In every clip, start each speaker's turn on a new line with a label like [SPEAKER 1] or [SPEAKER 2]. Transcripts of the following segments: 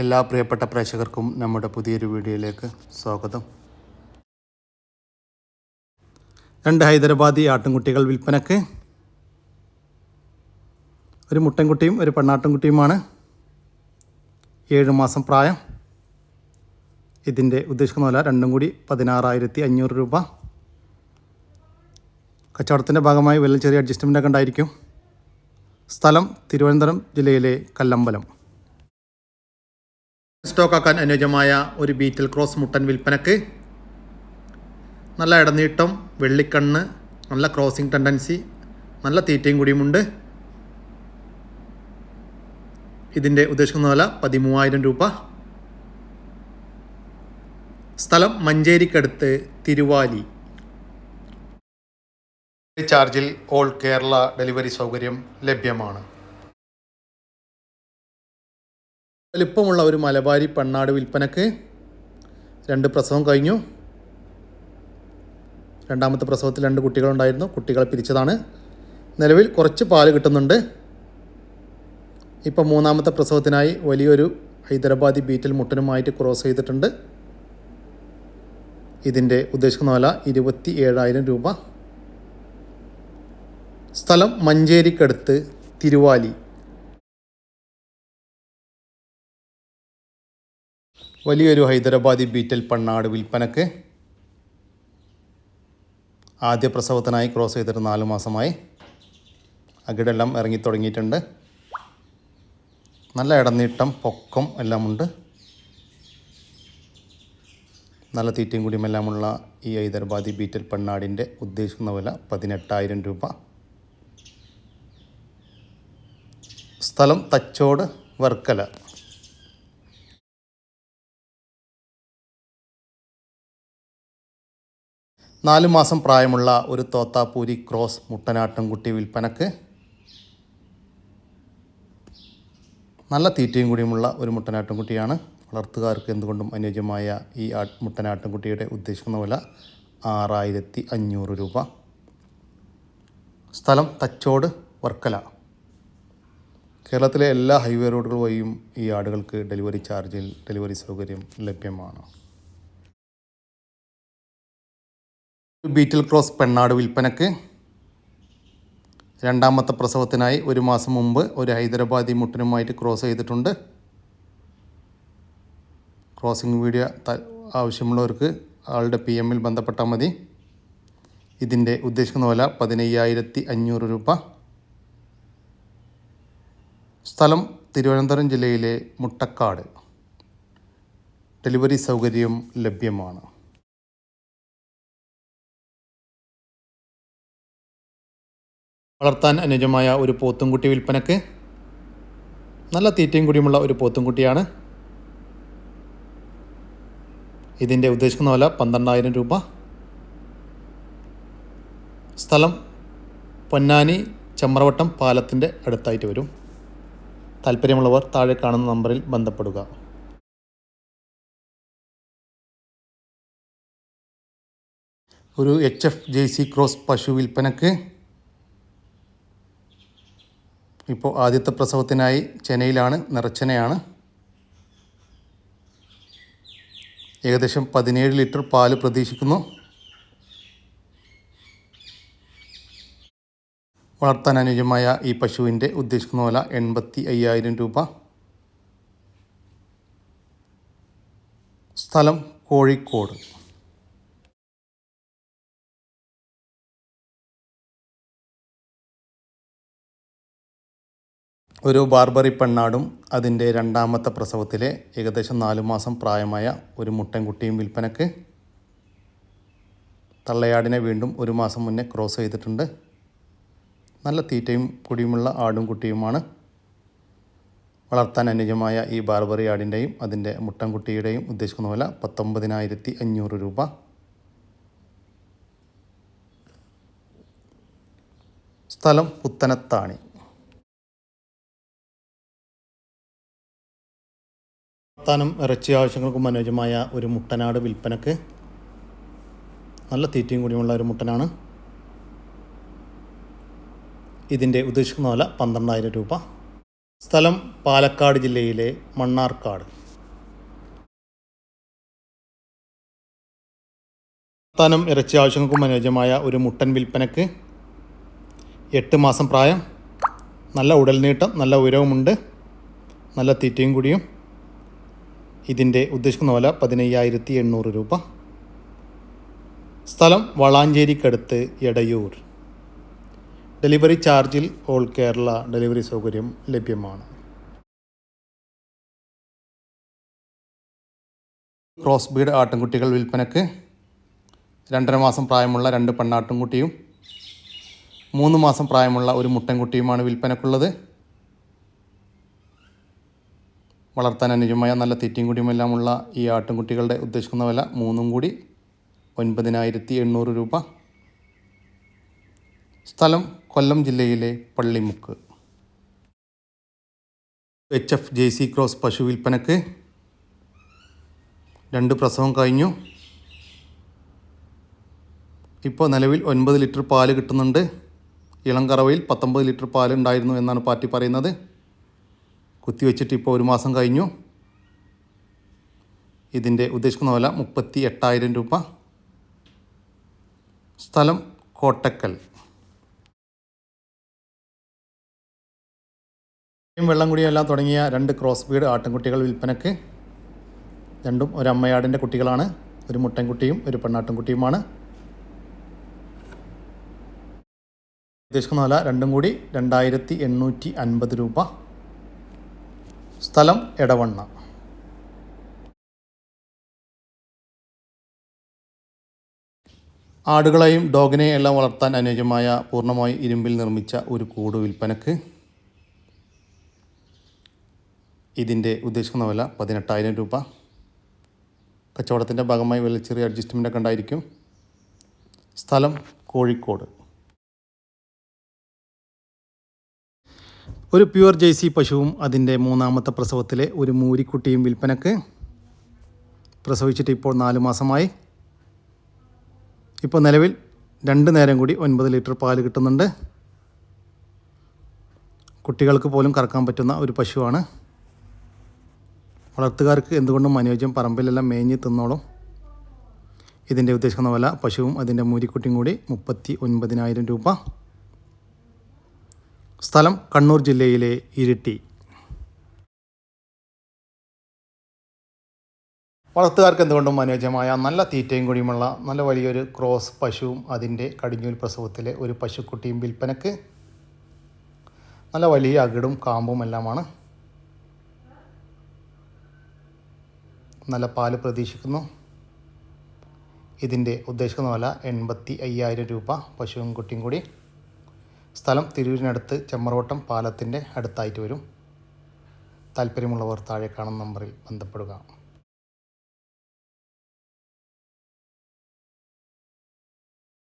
[SPEAKER 1] എല്ലാ പ്രിയപ്പെട്ട പ്രേക്ഷകർക്കും നമ്മുടെ പുതിയൊരു വീഡിയോയിലേക്ക് സ്വാഗതം. രണ്ട് ഹൈദരാബാദി ആട്ടിൻകുട്ടികൾ വിൽപ്പനക്ക് ഒരു മുട്ടൻകുട്ടിയും ഒരു പെണ്ണാട്ടിൻകുട്ടിയുമാണ്. ഏഴ് മാസം പ്രായം. ഇതിന്റെ ഉദ്ദേശിക്കുന്ന വില രണ്ടും കൂടി പതിനാറായിരത്തി അഞ്ഞൂറ് രൂപ. കച്ചവടത്തിന്റെ ഭാഗമായി വലിയ ചെറിയ അഡ്ജസ്റ്റ്മെന്റൊക്കെ ഉണ്ടായിരിക്കും. സ്ഥലം തിരുവനന്തപുരം ജില്ലയിലെ കല്ലമ്പലം. സ്റ്റോക്കാക്കാൻ അനുയോജ്യമായ ഒരു ബീറ്റിൽ ക്രോസ് മുട്ടൻ വിൽപ്പനക്ക് നല്ല ഇടനീട്ടം വെള്ളിക്കണ്ണ് നല്ല ക്രോസിംഗ് ടെൻഡൻസി നല്ല തീറ്റയും കൂടിയുമുണ്ട്. ഇതിന്റെ ഉദ്ദേശിക്കുന്ന വില പതിമൂവായിരം രൂപ. സ്ഥലം മഞ്ചേരിക്കടുത്ത് തിരുവാലി. ചാർജിൽ ഓൾ കേരള ഡെലിവറി സൗകര്യം ലഭ്യമാണ്. വലിപ്പമുള്ള ഒരു മലബാരി പെണ്ണാട് വിൽപ്പനക്ക് രണ്ട് പ്രസവം കഴിഞ്ഞു. രണ്ടാമത്തെ പ്രസവത്തിൽ രണ്ട് കുട്ടികളുണ്ടായിരുന്നു. കുട്ടികളെ പിരിച്ചതാണ്. നിലവിൽ കുറച്ച് പാൽ കിട്ടുന്നുണ്ട്. ഇപ്പം മൂന്നാമത്തെ പ്രസവത്തിനായി വലിയൊരു ഹൈദരാബാദി ബീറ്റൽ മുട്ടനുമായിട്ട് ക്രോസ് ചെയ്തിട്ടുണ്ട്. ഇതിന്റെ ഉദ്ദേശിക്കുന്ന വില ഇരുപത്തി ഏഴായിരം രൂപ. സ്ഥലം മഞ്ചേരിക്കടുത്ത് തിരുവാലി. വലിയൊരു ഹൈദരാബാദി ബീറ്റൽ പണ്ണാട് വിൽപ്പനക്ക് ആദ്യ പ്രസവത്തിനായി ക്രോസ് ചെയ്തിട്ട് നാല് മാസമായി. അകിടെല്ലാം ഇറങ്ങി തുടങ്ങിയിട്ടുണ്ട്. നല്ല ഇടനീട്ടം പൊക്കം എല്ലാമുണ്ട്. നല്ല തീറ്റയും കൂടിയുമെല്ലാമുള്ള ഈ ഹൈദരാബാദി ബീറ്റൽ പണ്ണാടിന്റെ ഉദ്ദേശിക്കുന്ന വില പതിനെട്ടായിരം രൂപ. സ്ഥലം തച്ചോട് വർക്കല. നാല് മാസം പ്രായമുള്ള ഒരു തോത്താപ്പൂരി ക്രോസ് മുട്ടനാട്ടുംകുട്ടി വിൽപ്പനക്ക് നല്ല തീറ്റയും കൂടിയുമുള്ള ഒരു മുട്ടനാട്ടുംകുട്ടിയാണ് വളർത്തുകാർക്ക് എന്തുകൊണ്ടും അനുയോജ്യമായ ഈ ആ മുട്ടനാട്ടുംകുട്ടിയുടെ ഉദ്ദേശിക്കുന്ന വില ആറായിരത്തി അഞ്ഞൂറ് രൂപ. സ്ഥലം തച്ചോട് വർക്കല. കേരളത്തിലെ എല്ലാ ഹൈവേ റോഡുകൾ വഴിയും ഈ ആടുകൾക്ക് ഡെലിവറി ചാർജിൽ ഡെലിവറി സൗകര്യം ലഭ്യമാണ്. ബീറ്റിൽ ക്രോസ് പെണ്ണാട് വിൽപ്പനക്ക് രണ്ടാമത്തെ പ്രസവത്തിനായി ഒരു മാസം മുമ്പ് ഒരു ഹൈദരാബാദി മുട്ടനുമായിട്ട് ക്രോസ് ചെയ്തിട്ടുണ്ട്. ക്രോസിംഗ് വീഡിയോ ആവശ്യമുള്ളവർക്ക് ആളുടെ പി എമ്മിൽ ബന്ധപ്പെട്ടാൽ മതി. ഇതിന്റെ ഉദ്ദേശിക്കുന്ന വില പതിനയ്യായിരത്തി അഞ്ഞൂറ് രൂപ. സ്ഥലം തിരുവനന്തപുരം ജില്ലയിലെ മുട്ടക്കാട്. ഡെലിവറി സൗകര്യം ലഭ്യമാണ്. വളർത്താൻ അനുജമായ ഒരു പോത്തുംകുട്ടി വിൽപ്പനക്ക് നല്ല തീറ്റയും കൂടിയുമുള്ള ഒരു പോത്തുംകുട്ടിയാണ്. ഇതിന്റെ ഉദ്ദേശിക്കുന്ന വില പന്ത്രണ്ടായിരം രൂപ. സ്ഥലം പൊന്നാനി ചമ്രവട്ടം പാലത്തിന്റെ അടുത്തായിട്ട് വരും. താല്പര്യമുള്ളവർ താഴെ കാണുന്ന നമ്പറിൽ ബന്ധപ്പെടുക. ഒരു H F J C cross പശു വിൽപ്പനക്ക് ഇപ്പോൾ ആദ്യത്തെ പ്രസവത്തിനായി ചെനയിലാണ് നിറച്ചനയാണ് ഏകദേശം പതിനേഴ് ലിറ്റർ പാൽ പ്രതീക്ഷിക്കുന്നു. വളർത്താൻ അനുയോജ്യമായ ഈ പശുവിന്റെ ഉദ്ദേശിക്കുന്ന വില എൺപത്തി അയ്യായിരം രൂപ. സ്ഥലം കോഴിക്കോട്. ഒരു ബാർബറി പെണ്ണാടും അതിന്റെ രണ്ടാമത്തെ പ്രസവത്തിലെ ഏകദേശം നാലു മാസം പ്രായമായ ഒരു മുട്ടൻകുട്ടിയും വിൽപ്പനക്ക് തള്ളയാടിനെ വീണ്ടും ഒരു മാസം മുന്നേ ക്രോസ് ചെയ്തിട്ടുണ്ട്. നല്ല തീറ്റയും കുടിയുമുള്ള ആടും കുട്ടിയുമാണ്. വളർത്താൻ അനുജമായ ഈ ബാർബറി ആടിന്റെയും അതിന്റെ മുട്ടൻകുട്ടിയുടെയും ഉദ്ദേശിക്കുന്ന വില പത്തൊമ്പതിനായിരത്തി അഞ്ഞൂറ് രൂപ. സ്ഥലം പുത്തനത്താണി. വർത്താനം ഇറച്ചി ആവശ്യങ്ങൾക്കും അനുയോജ്യമായ ഒരു മുട്ടനാട് വിൽപ്പനക്ക് നല്ല തീറ്റയും കൂടിയുമുള്ള ഒരു മുട്ടനാണ്. ഇതിന്റെ ഉദ്ദേശിക്കുന്ന വില പന്ത്രണ്ടായിരം രൂപ. സ്ഥലം പാലക്കാട് ജില്ലയിലെ മണ്ണാർക്കാട്. വർത്താനം ഇറച്ചി ആവശ്യങ്ങൾക്കും അനുയോജ്യമായ ഒരു മുട്ടൻ വിൽപ്പനക്ക് എട്ട് മാസം പ്രായം. നല്ല ഉടൽ നീട്ടം നല്ല ഉയരവുമുണ്ട് നല്ല തീറ്റയും കൂടിയും. ഇതിന്റെ ഉദ്ദേശിക്കുന്ന വില പതിനയ്യായിരത്തി എണ്ണൂറ് രൂപ. സ്ഥലം വളാഞ്ചേരിക്കടുത്ത് എടയൂർ. ഡെലിവറി ചാർജിൽ ഓൾ കേരള ഡെലിവറി സൗകര്യം ലഭ്യമാണ്. ക്രോസ് ബീഡ് ആട്ടിൻകുട്ടികൾ വിൽപ്പനക്ക് രണ്ടര മാസം പ്രായമുള്ള രണ്ട് പെണ്ണാട്ടിൻകുട്ടിയും മൂന്ന് മാസം പ്രായമുള്ള ഒരു മുട്ടൻകുട്ടിയുമാണ് വിൽപ്പനക്കുള്ളത്. വളർത്താൻ അനുജമായ നല്ല തീറ്റയും കൂടിയുമെല്ലാമുള്ള ഈ ആട്ടിൻകുട്ടികളുടെ ഉദ്ദേശിക്കുന്ന വില മൂന്നും കൂടി ഒൻപതിനായിരത്തി എണ്ണൂറ് രൂപ. സ്ഥലം കൊല്ലം ജില്ലയിലെ Pallimukku. H F J C cross പശു വിൽപ്പനക്ക് രണ്ട് പ്രസവം കഴിഞ്ഞു. ഇപ്പോൾ നിലവിൽ ഒൻപത് ലിറ്റർ പാൽ കിട്ടുന്നുണ്ട്. ഇളം കറവയിൽ പത്തൊമ്പത് ലിറ്റർ പാൽ ഉണ്ടായിരുന്നു എന്നാണ് പാർട്ടി പറയുന്നത്. കുത്തിവെച്ചിട്ട് ഇപ്പോൾ ഒരു മാസം കഴിഞ്ഞു. ഇതിന്റെ ഉദ്ദേശിക്കുന്ന വില മുപ്പത്തി എട്ടായിരം രൂപ. സ്ഥലം കോട്ടക്കൽ. വെള്ളം കുടിയെല്ലാം തുടങ്ങിയ രണ്ട് ക്രോസ് ബീഡ് ആട്ടിൻകുട്ടികൾ വിൽപ്പനക്ക് രണ്ടും ഒരു അമ്മയാടിന്റെ കുട്ടികളാണ്. ഒരു മുട്ടൻകുട്ടിയും ഒരു പെണ്ണാട്ടിൻകുട്ടിയുമാണ്. ഉദ്ദേശിക്കുന്ന വില രണ്ടും കൂടി രണ്ടായിരത്തി എണ്ണൂറ്റി അൻപത് രൂപ. സ്ഥലം എടവണ്ണ. ആടുകളെയും ഡോഗിനെയും എല്ലാം വളർത്താൻ അനുയോജ്യമായ പൂർണമായി ഇരുമ്പിൽ നിർമ്മിച്ച ഒരു കൂട് വിൽപ്പനക്ക് ഇതിന്റെ ഉദ്ദേശിക്കുന്ന വില പതിനെട്ടായിരം രൂപ. കച്ചവടത്തിന്റെ ഭാഗമായി വില ചെറിയ അഡ്ജസ്റ്റ്മെന്റൊക്കെ ഉണ്ടായിരിക്കും. സ്ഥലം കോഴിക്കോട്. ഒരു പ്യുവർ ജേഴ്സി പശുവും അതിന്റെ മൂന്നാമത്തെ പ്രസവത്തിലെ ഒരു മൂരിക്കുട്ടിയും വിൽപ്പനക്ക് പ്രസവിച്ചിട്ട് ഇപ്പോൾ നാല് മാസമായി. ഇപ്പോൾ നിലവിൽ രണ്ട് നേരം കൂടി ഒൻപത് ലിറ്റർ പാൽ കിട്ടുന്നുണ്ട്. കുട്ടികൾക്ക് പോലും കറക്കാൻ പറ്റുന്ന ഒരു പശുവാണ്. വളർത്തുകാർക്ക് എന്തുകൊണ്ടും അനുയോജ്യം പറമ്പിലെല്ലാം മേഞ്ഞ് തിന്നോളും. ഇതിന്റെ ഉദ്ദേശിക്കുന്ന വില പശുവും അതിന്റെ മൂരിക്കുട്ടിയും കൂടി മുപ്പത്തി ഒൻപതിനായിരം രൂപ. സ്ഥലം കണ്ണൂർ ജില്ലയിലെ ഇരിട്ടി. വളർത്തുകാർക്ക് എന്തുകൊണ്ടും അനുയോജ്യമായ നല്ല തീറ്റയും കൂടിയുമുള്ള നല്ല വലിയൊരു ക്രോസ് പശുവും അതിന്റെ കടിഞ്ഞൂൽ പ്രസവത്തിലെ ഒരു പശുക്കുട്ടിയും വിൽപ്പനക്ക് നല്ല വലിയ അകിടും കാമ്പും എല്ലാമാണ്. നല്ല പാൽ പ്രതീക്ഷിക്കുന്നു. ഇതിന്റെ ഉദ്ദേശിക്കുന്ന വില എൺപത്തി അയ്യായിരം രൂപ പശുവും കുട്ടിയും കൂടി. സ്ഥലം തിരൂരിനടുത്ത് ചെമ്മറോട്ടം പാലത്തിന്റെ അടുത്തായിട്ട് വരും. താല്പര്യമുള്ളവർ താഴെ കാണുന്ന നമ്പറിൽ ബന്ധപ്പെടുക.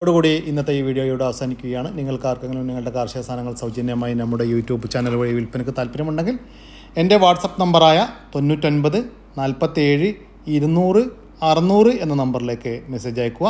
[SPEAKER 1] ഇതോടുകൂടി ഇന്നത്തെ ഈ വീഡിയോ ഇവിടെ അവസാനിക്കുകയാണ്. നിങ്ങൾക്ക് ആർക്കെങ്കിലും നിങ്ങളുടെ കാർഷിക സാധനങ്ങൾ സൗജന്യമായി നമ്മുടെ യൂട്യൂബ് ചാനൽ വഴി വിൽപ്പനയ്ക്ക് താല്പര്യമുണ്ടെങ്കിൽ എന്റെ വാട്സപ്പ് നമ്പറായ തൊണ്ണൂറ്റൊൻപത് നാൽപ്പത്തേഴ് ഇരുന്നൂറ് അറുന്നൂറ് എന്ന നമ്പറിലേക്ക് മെസ്സേജ് അയക്കുക